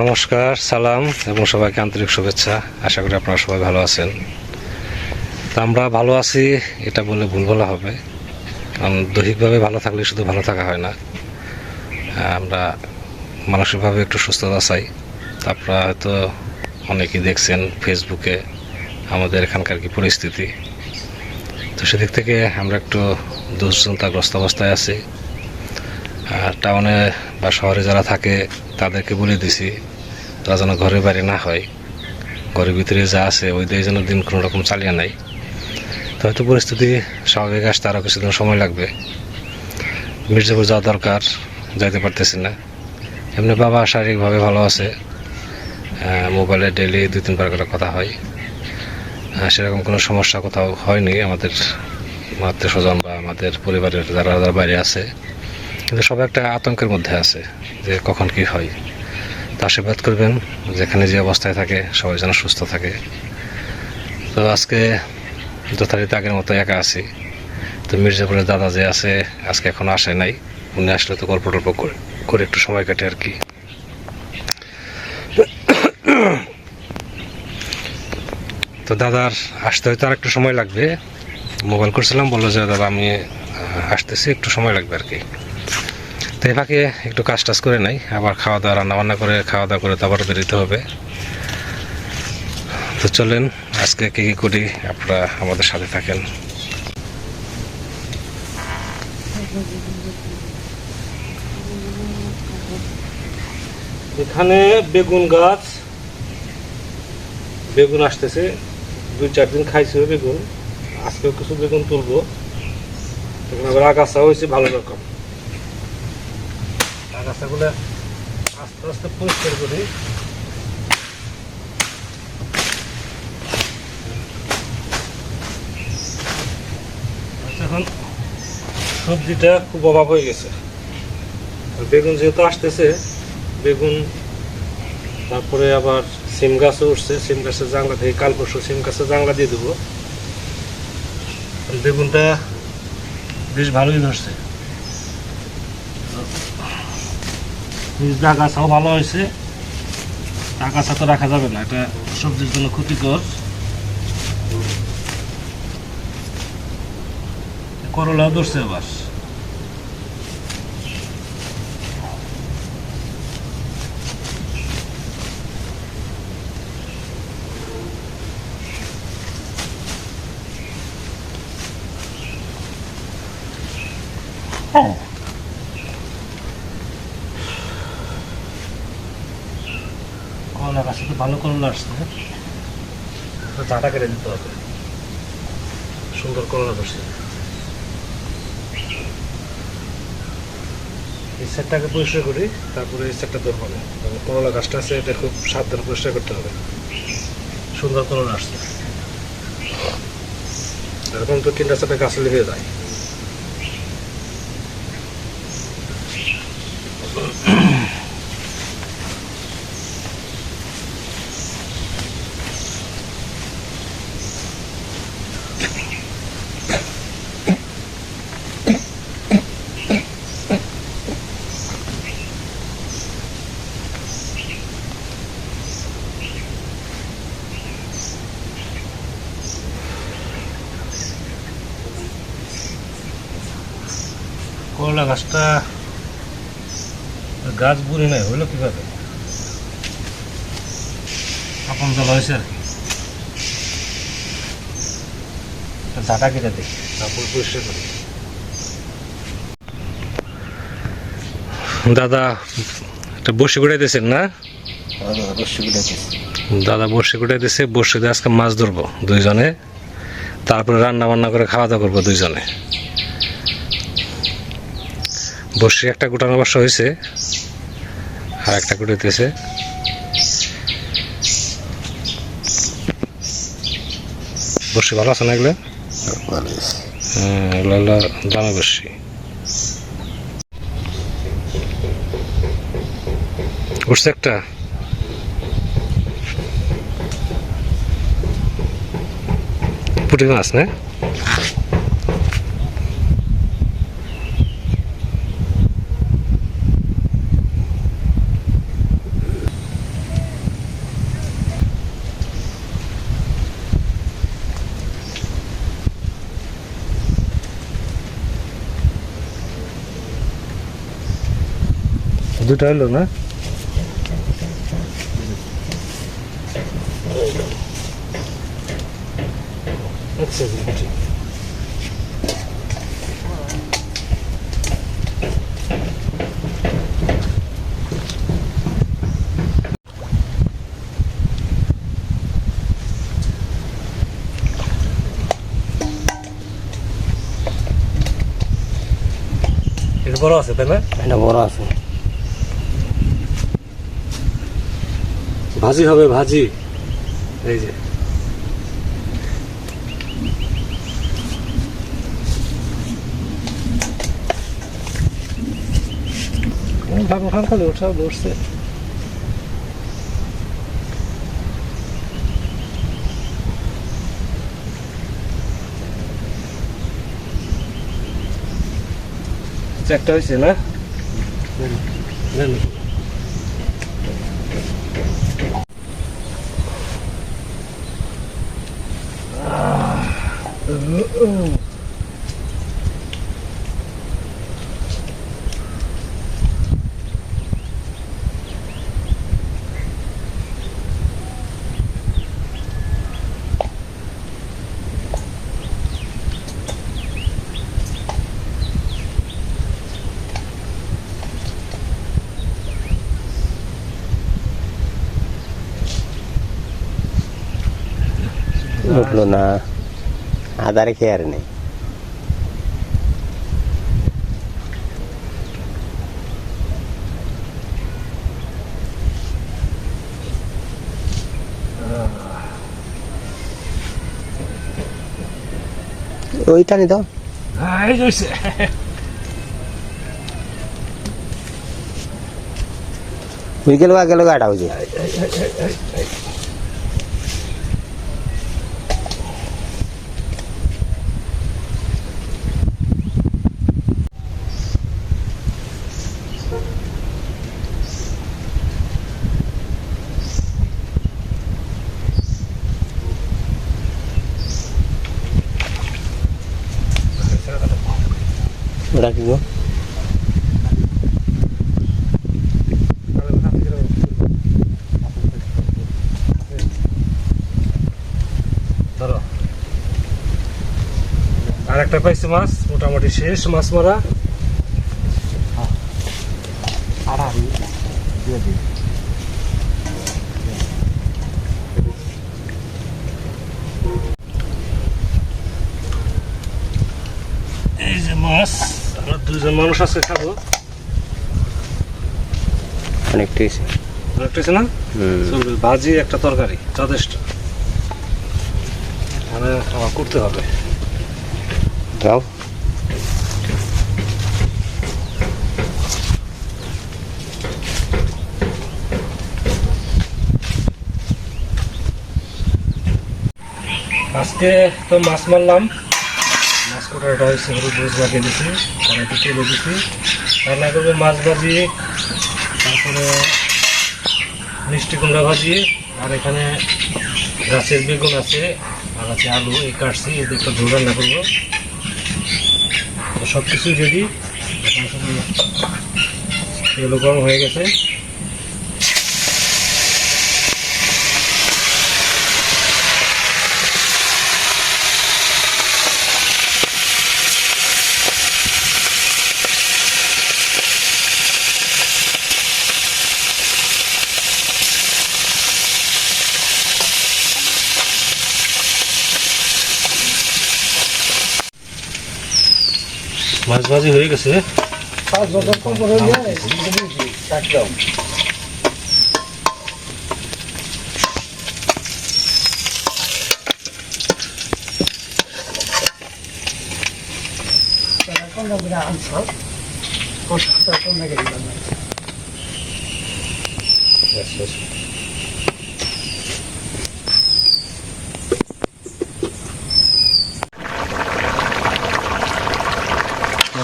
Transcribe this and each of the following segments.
নমস্কার, সালাম এবং সবাইকে আন্তরিক শুভেচ্ছা। আশা করি আপনারা সবাই ভালো আছেন। তা আমরা ভালো আছি, এটা বলে ভুল বলা হবে। কারণ দৈহিকভাবে ভালো থাকলে শুধু ভালো থাকা হয় না। আমরা মানসিকভাবে একটু সুস্থতা চাই। আপনারা হয়তো অনেকেই দেখছেন ফেসবুকে আমাদের এখানকার কি পরিস্থিতি। তো সেদিক থেকে আমরা একটু দুশ্চিন্তাগ্রস্ত অবস্থায় আছি। টাউনে বা শহরে যারা থাকে, তাদেরকে বলে দিছি, তারা যেন ঘরে বাইরে না হয়। ঘরের ভিতরে যা আছে, ওই দিয়ে যেন দিন কোনো রকম চালিয়ে নেয়। তো হয়তো পরিস্থিতি স্বাভাবিক আসতে আরও কিছুদিন সময় লাগবে। মির্জাপুর যাওয়া দরকার, যাইতে পারতেছি না। এমনি বাবা শারীরিকভাবে ভালো আছে। মোবাইলে ডেলি দুই, তিনবার করে কথা হয়। সেরকম কোনো সমস্যা কোথাও হয়নি আমাদের আত্মীয় স্বজন বা আমাদের পরিবারের যারা যারা বাইরে আছে। কিন্তু সবাই একটা আতঙ্কের মধ্যে আছে যে কখন কি হয়। তো আশীর্বাদ করবেন, যেখানে যে অবস্থায় থাকে, সবাই যেন সুস্থ থাকে। তো আজকে যথারীতি আগের মতো একা আছি। তো মির্জাপুরের দাদা যে আছে, আজকে এখন আসে নাই। উনি আসলে তো গল্প টল্প করে করে একটু সময় কাটে আর কি। তো দাদার আসতে হয়তো আর একটু সময় লাগবে। মোবাইল করছিলাম, বলল যে, দাদা, আমি আসতেছি, একটু সময় লাগবে আর কি। তো এই ফাঁকে একটু কাজ টাজ করে নাই, আবার খাওয়া দাওয়া রান্না বান্না করে খাওয়া দাওয়া করে তো আবার বেরোতে হবে। তো চলেন, আজকে কী কী করি, আপনারা আমাদের সাথে থাকেন। এখানে বেগুন গাছ, বেগুন আসতেছে। দুই, চার দিন খাইছে বেগুন। আজকেও কিছু বেগুন তুলবো। আগাছা হয়েছে ভালো রকম। আগাছাগুলো আস্তে আস্তে পরিষ্কার করি। আচ্ছা, এখন সবজিটা খুব অভাব হয়ে গেছে। বেগুন যেহেতু আসতেছে বেগুন তারপরে আবার সিম গাছও উঠছে সিম গাছের জাংলা থেকে কাল পরশু সিম গাছের জাংলা দিয়ে দেবো। বেগুনটা বেশ ভালোই ধরছে। বীজটা আগাছাও ভালো হয়েছে। আগাছা তো রাখা যাবে না, এটা সবজির জন্য ক্ষতিকর। করলাও ধরছে আবার। করলা গাছে করলা আসছে ঝাঁটা কেটে দিতে হবে। সুন্দর করলা ধরছে। এই সেটটাকে পরিষ্কার করি, তারপরে এই সেটটা ধরবো না করলা গাছটা আছে, এটা খুব সাবধানে পরিষ্কার করতে হবে। সুন্দর করলা আসছে। এরকম তো তিনটা চারটা গাছ লেগে যায়। করলা গাছটা গাছ বুড়ি নাই হইল কীভাবে? আপন জল হয়েছে আর কি। ঝাঁটা কেটে দিই তারপর পরিষ্কার করি দাদা একটা বসে গুড়াইতেছেন না? দাদা বসে গুড়াইতেছে বসে দিয়ে আজকে মাছ ধরবো দুইজনে। তারপরে রান্না বান্না করে খাওয়া দাওয়া করব দুইজনে। বসে একটা গোটানো বর্ষা হয়েছে আর একটা গুটাইতেছে বসে ভালো আছে না এগুলো হ্যাঁ এগুলো হলো দামে বসি। উঠছে একটা। পুঁটি মাছ না? দুটো হলো না? আচ্ছা বড় আছে তাই না? এটা বড় আছে। ভাজি হবে ভাজি। এই যে। ভাগ উঠান খালি উঠা বসছে। একটা হয়েছে না। ừ. lục luôn à রেখে আর নেই ওইটা নি তো হ্যাঁ ওই গেল গেল গাটা হয়েছে ধরো। আর একটা পাইছি মাছ মোটামুটি শেষ মাছ মারা। এই দুজন মানুষ আছে খাব। অনেকটা হয়েছে অনেকটা হয়েছে না? চলবে ভাজি একটা তরকারি যথেষ্ট মানে আমার করতে হবে। যাও আজকে তো মাছ মারলাম। কোটাটা হয়েছে হলুদ রোজ লাগিয়ে দিছি তুলে দিছি রান্না করবে মাছ ভাজি, তারপরে মিষ্টি কুমড়া ভাজি, আর এখানে গাছের বেগুন আছে, আর আছে আলু, এই কাটছি এদের একটা ঝোল রান্না করব। সব কিছু রেডি তেলও গরম হয়ে গেছে। মাছ ভাজি হয়ে গেছে Yes, yes.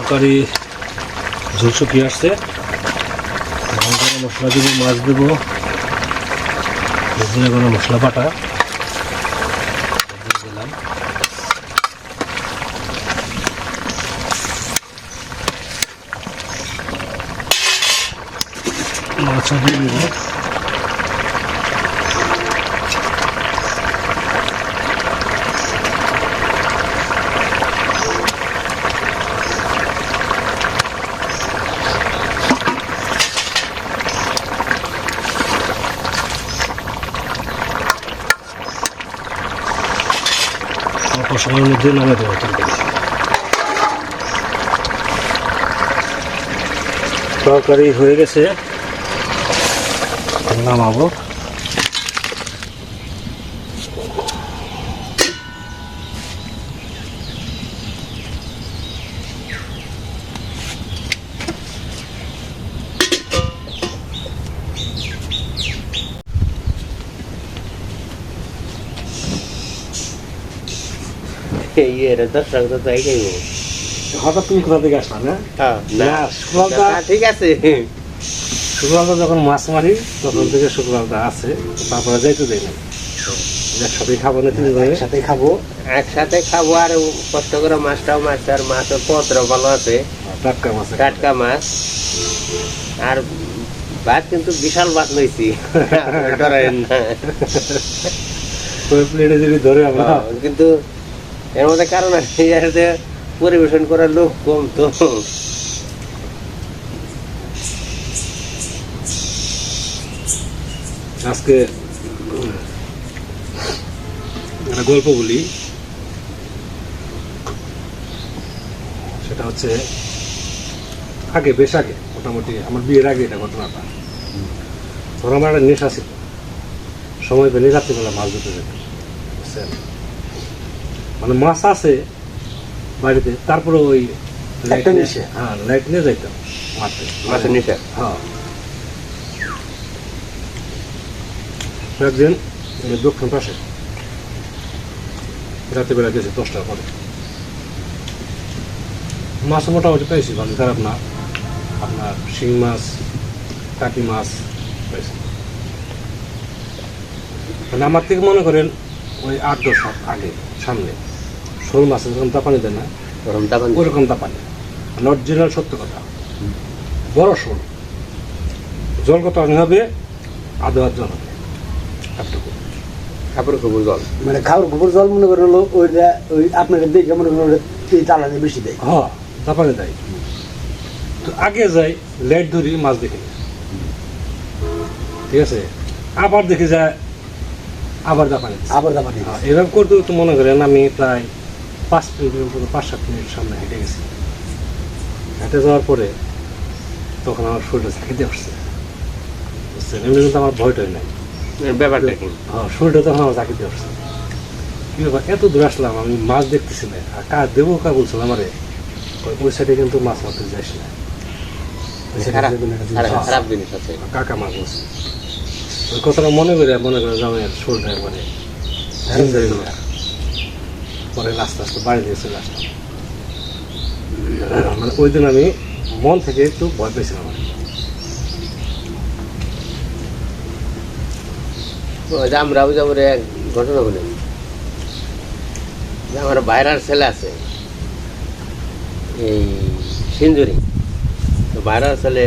তরকারি ঝোল শুকিয়ে আসছে। মশলা দেবো, মাছ দেবো। দিনে কোনো মশলা বাটা। মাছও দিয়ে দিব অল্প সময়ের মধ্যে নামে দেবো তরকারি তরকারি হয়ে গেছে নামাবো ইয়ে রে দর্শক তো তাই খাইব হঠাৎ তুমি কোথা থেকে আসলাম না? হ্যাঁ ঠিক আছে। যখন মাছ মারি তখন থেকে আছে তারপরে যাইতে দেয় না। একসাথে খাব না তিনজনে? একসাথে খাব একসাথে খাব আর কষ্ট করে মাছটাও মাছ আর মাছের পত্র ভালো আছে। টাটকা মাছ টাটকা মাছ। আর ভাত কিন্তু বিশাল ভাত লইছি। ডরেন না। প্লেটে যদি ধরে আমরা কিন্তু এর মধ্যে কারণ আছে পরিবেশন করার লোক কম তো। আজকে একটা গল্প বলি। সেটা হচ্ছে, আগে, বেশ আগে, মোটামুটি আমার বিয়ের আগে এটা ঘটনাটা। ধর আমার একটা নেশা ছিল। সময় পেলে রাত্রিবেলা মাছ ধরতে যেত বুঝছেন? মানে মাছ আছে বাড়িতে তারপরে ওই হ্যাঁ লাইট নিয়ে যাইতাম মারতে মাছের নিচে? হ্যাঁ। একদিন দক্ষিণ পাশে রাত্রিবেলা গেছি দশটার পরে। মাছ মোটামুটি পেয়েছি ভালো খারাপ না। আপনার শিং মাছ কাটি মাছ পেয়েছি মানে আমার থেকে মনে করেন ওই আট দশ আগে সামনে। শোল মাছের যখন তাপানি দেয় না গরম তাপান ওরকম তাপানি অরিজিনাল সত্য কথা। বড় শোল জল কত হবে? আধো হাত জল হবে। এতটুকু। কাপড় খবর জল। মানে খাওয়ার গোবর জল মনে করেন হলো ওইটা ওই আপনাকে দেখে মনে করেন এই তালা বেশি দেয়। হ তাপানি দেয়। তো আগে যাই লাইট ধরি মাছ দেখি ঠিক আছে? আবার দেখি যায় আবার দাপানি আবার দাবা হ্যাঁ, এরকম করতে তো মনে করেন আমি প্রায় পাঁচ মিনিটের মতো পাঁচ সাত মিনিট সামনে হেঁটে গেছি। হেঁটে যাওয়ার পরে তখন আমার শরীরটা চাকিতে উঠছে বুঝছেন? এমনি কিন্তু আমার ভয়টাই নাই। ব্যাপারটা হ্যাঁ শরীরটা তখন আমার চাকিতে উঠছে কি ব্যাপার? এত দূর আসলাম আমি মাছ দেখতেছি না। আর কার দেবো কার বলছিল আমারে? ওই- সাইডে কিন্তু মাছ মারতে যাইস না। কাকা মাছ বলছে। ওই কথাটা মনে করে মনে করে যাবে শরীরটা একবারে করে। পরে আস্তে আস্তে বাড়ি দিয়ে চলে আসলাম। মানে ওই দিন আমি মন থেকে একটু ভয় পেয়েছিলাম আর আমরাও যাব এক ঘটনা বলে। যে আমার বাইরার ছেলে আছে এই সিঞ্জুরি তো বাইরার ছেলে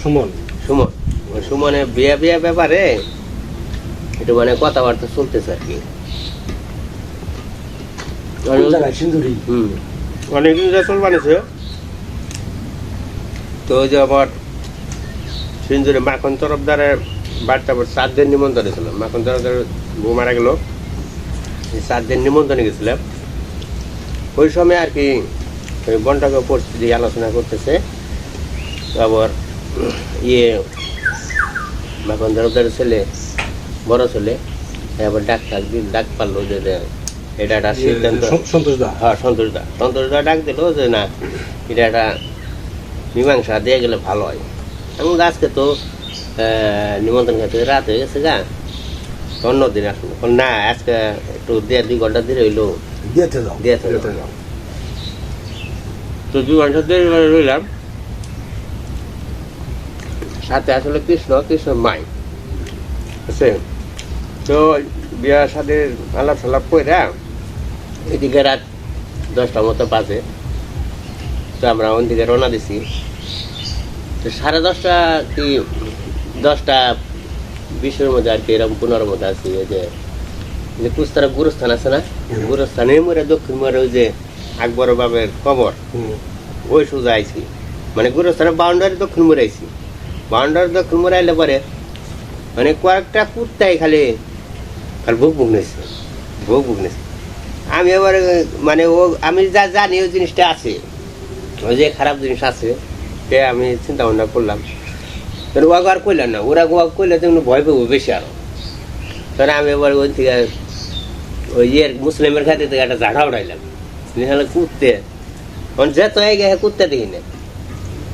সুমন। সুমন। ওই সুমনের বিয়ে বিয়ে ব্যাপারে একটু মানে কথাবার্তা চলতেছে আর কি। বানিয়েছে তো ওই যে আবার সিঞ্জুরি মাখন তরফদারের বাড়িতে আবার সাত দিন নিমন্ত্রণ ছিল মাখন তরফদারের বউ মারা গেল। এই সাত দিন নিমন্ত্রণে গেছিলাম। ওই সময় আর কি ওই বন্টাকে পরিস্থিতি আলোচনা করতেছে। আবার ইয়ে মাখন তরফদারের ছেলে বড় ছেলে আবার ডাক ডাক পারল যে এটা একটা সিদ্ধান্ত। সন্ত- সন্তোষ দা। হ্যাঁ সন্তোষ দা। সন্তোষ দা ডাক দিল যে না এটা একটা মীমাংসা দিয়ে গেলে ভালো হয়। বললাম, আজকে তো নিমন্ত্রণ খেতে রাত হয়ে গেছে গা অন্য দিন আসুন না আজকে একটু দেড় দুই ঘণ্টা দিয়েতে যাও। দিয়ে যেতে যাও। তো দুই ঘণ্টা করে রইলাম। সাথে আসলে কৃষ্ণ কৃষ্ণ মাই। আছে তো বিয়ার সাথে আলাপ সালাপ কইরা এদিকে রাত দশটা মতো বাজে। তো আমরা ওদিকে রওনা দিছি। তো সাড়ে দশটা কি দশটা বিশের মধ্যে আর কি এরকম পনেরো মধ্যে আছি ওই যে যে কুস্তারা গুরুস্থান আছে না? গুরুস্থানে মরে দক্ষিণ মরে ওই যে আকবর বাবের কবর। ওই সোজা আইছি। মানে গুরুস্থানের বাউন্ডারি দক্ষিণ মরে আইছি। বাউন্ডারি দক্ষিণ মোড়ে আইলে পরে মানে কয়েকটা কুত্তাই খালি খালি ভোগ ভোগ নিয়েছে ভোগ ভোগ নিয়েছে আমি এবার মানে ও আমি যা জানি ওই জিনিসটা আছে। ওই যে খারাপ জিনিস আছে সে আমি চিন্তা ভাবনা করলাম। কিন্তু ওয়াগ আর কইলাম না ওরা ওয়াগ কইলে তো ভয় পাবো বেশি আরও। তাহলে আমি এবার ওই থেকে ওই ইয়ের মুসলিমের খাতে থেকে একটা ঝাড়া উঠাইলাম নিহালে কুত্তে অন যে তো গেছে কুত্তে দেখি না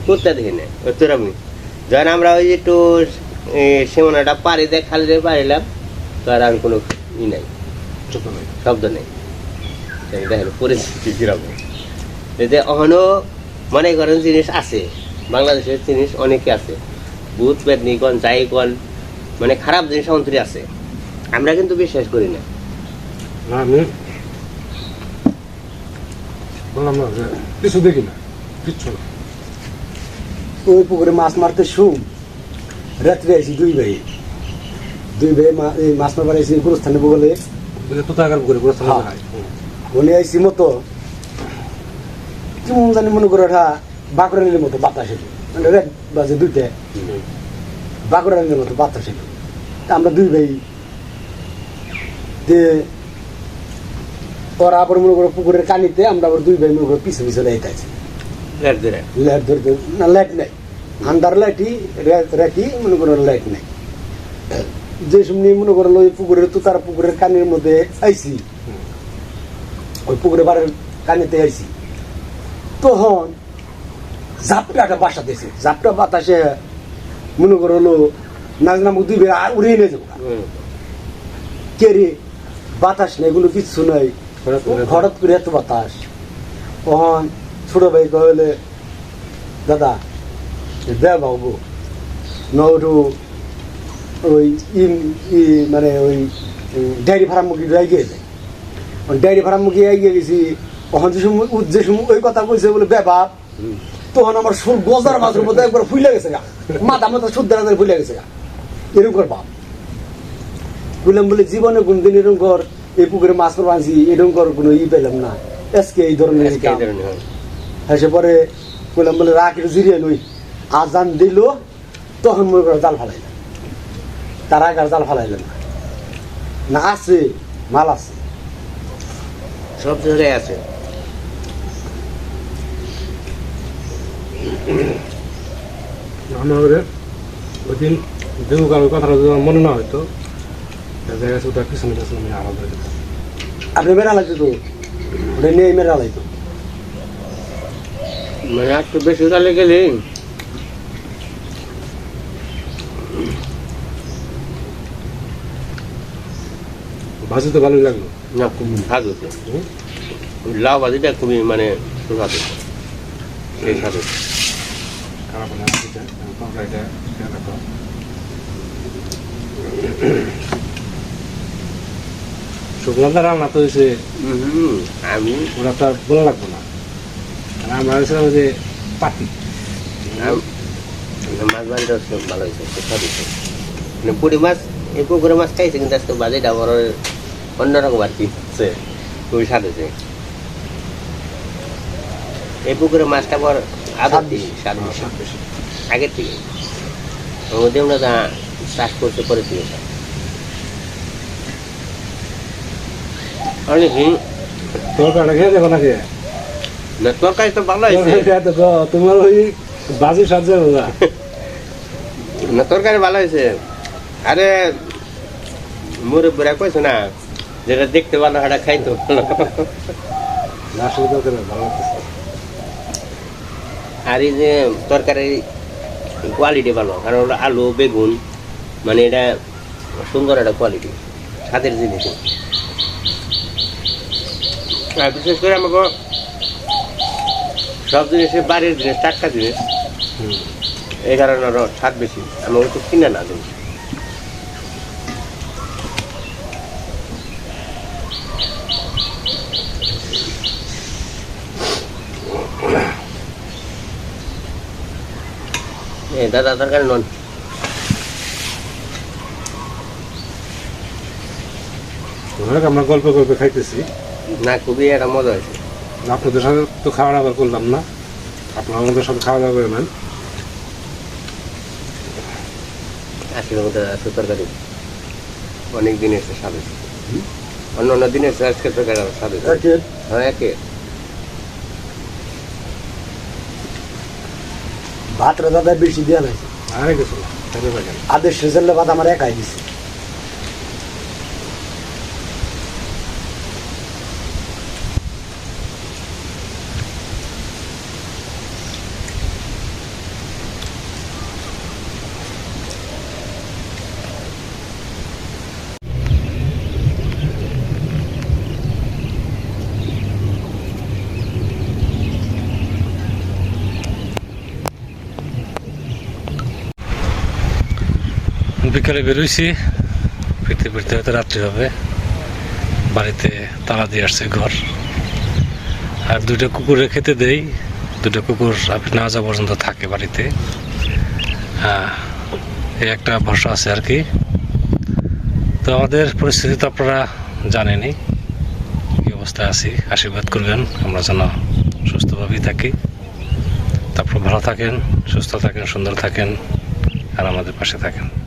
কুত্তে দেখি না ওই তোরামি যখন আমরা ওই যে একটু সীমানাটা পাড়ি দিয়ে খালি দিয়ে পারিলাম তো আর আর কোনো ই নাই। শব্দ নেই। পরিস্থিতি কীরকম এতে অহনো মনে করেন জিনিস আছে বাংলাদেশের জিনিস অনেকে আছে ভূত মানে খারাপ জিনিস অন্তরে আছে আমরা কিন্তু বিশ্বাস করি না আমি বললাম না যে কিছু দেখি না কিচ্ছু না ওই পুকুরে মাছ মারতে শুম রাত্রে আইসি দুই ভাই দুই ভাই মাছ মারবার আইসি গুরুস্থানে বলে ওই যে তুতাগার করে হ্যাঁ। উনি আইসি মতো। কেমন জানি মনে করে ওঠা বাঁকুড়ানির মতো বাতাস এলো। মানে বাজে দুইটা। বাঁকুড়ানির মতো বাতাস এলো। তা আমরা দুই ভাই যে ওরা আবার মনে করো পুকুরের কানিতে আমরা আবার দুই ভাই মনে করো পিছু পিছু লাইট আছে লেট ধরে। লাইট ধরতে না লাইট নাই। আন্ধার লাইটই রাখি মনে করো লাইট নাই। যে সময় মনে করো ওই পুকুরের তো তার পুকুরের কানের মধ্যে আইছি ওই পুকুরের বাড়ির কানিতে আইছি। তখন ঝাপটা একটা বাসা দিয়েছে। ঝাপটা বাতাসে মনে করো হলো নাচ নামক দুই বেড়া উড়িয়ে নিয়ে যাব। কে রে? বাতাস নেই কোনো কিচ্ছু নাই। হঠাৎ করে- করে এত বাতাস। তখন ছোট ভাই কহলে দাদা দে বাবু নটু ওই ই মানে ওই ডায়েরি ফার্ম মুখী এগিয়ে যায় ডায়েরি ফার্ম মুখী এগিয়ে গেছি তখন যে সময় যে সময় ওই কথা কইছে বলে বেবাব তখন আমার সুর গজার মাছের মধ্যে একবার ফুলে গেছে গা। মাথা মাথা শুদ্ধ ফুলে গেছে গা। এরকম কর বাপ। বললাম বলে জীবনে কোনদিন এরকম কর এই পুকুরে মাছ মারবা আনছি এরকম কর কোনো ই পেলাম না। আজকে এই ধরনের হয়। পরে বললাম বলে রাখ একটু জিরিয়ে লই। আজান দিল তখন মনে করে জাল ফালাইলাম। তার আগে জাল ফালাইলাম না আছে মাল আছে। সব ধরে আছে। আমার ওই দিন আমি কথাটা যদি মনে না হয়তো দেখা গেছে ওটা পিছনে পিছনে আমি আলাদা যেতাম। আপনি মেরা লাগতো তো? ওটা নিয়ে মেরা লাগতো মানে একটু বেশি উঠালে গেলে ভাজি তো ভালোই লাগল। না খুব স্বাদ হচ্ছে হুম? লাউ ভাজিটা খুবই মানে সুস্বাদ এই স্বাদ হচ্ছে খারাপ না এটা তরকারিটা খেয়ে রাখো। শুকনো রান্না তো হয়েছে আমি ওরা তো আর বলা লাগবো না। আর আমরা হয়েছিলাম যে পাতি। মাছ হচ্ছে ভালো হয়েছে মানে পুরি মাছ এই পুকুরে মাছ খাইছে কিন্তু আজকে বড় অন্যরকম আর কি হচ্ছে খুবই স্বাদ হয়েছে এই পুকুরে মাছটা বড় আদর দিই স্বাদ বেশি। আগের থেকে। মধ্যে আমরা চাষ করতে পরে থেকে। অনেক হিং- তরকারিটা খেয়ে দেখো নাকি? না তরকারি তো ভালো হয়েছে। তোমার ওই বাজি সাজছে না। না তরকারি ভালো হয়েছে। আরে মুরব্বীরা কইছে না যেটা দেখতে ভালো সেটা খাইতো ভালো। আর এই যে তরকারি কোয়ালিটি ভালো কারণ ওটা আলু বেগুন মানে এটা সুন্দর একটা কোয়ালিটি স্বাদের জিনিস। আর বিশেষ করে আমাকে সব জিনিসের বাড়ির জিনিস টাটকা জিনিস। এই কারণে স্বাদ বেশি আমি ওই তো কিনে না দিই এ দাদা দরকার নন। আমরা গল্প গল্প খাইতেছি? না খুবই একটা মজা আছে আপনাদের সাথে তো খাওয়া দাওয়া করলাম না। আপনারা আমাদের সাথে খাওয়া দাওয়া করে নেন। আসলে আমাদের আছে তরকারি। অনেক দিনের সাথে অন্য অন্য দিনের আজকে তরকারি সাথে হ্যাঁ একে ভাতটা দাদা বেশি দেওয়া নাই আরে কিছু না আদেশ রেজাল্টে ভাত আমার একাই দিছে। বিকালে বেরোইছি। ফিরতে ফিরতে হয়তো রাত্রি হবে। বাড়িতে তালা দিয়ে আসছে ঘর। আর দুইটা কুকুরে খেতে দেই। দুটো কুকুর আপনি না যাওয়া পর্যন্ত থাকে বাড়িতে। হ্যাঁ এই একটা ভরসা আছে আর কি। তো আমাদের পরিস্থিতি তো আপনারা জানেনই। কি অবস্থায় আছি, আশীর্বাদ করবেন। আমরা যেন সুস্থভাবেই থাকি। তারপর ভালো থাকেন, সুস্থ থাকেন, সুন্দর থাকেন, আর আমাদের পাশে থাকেন।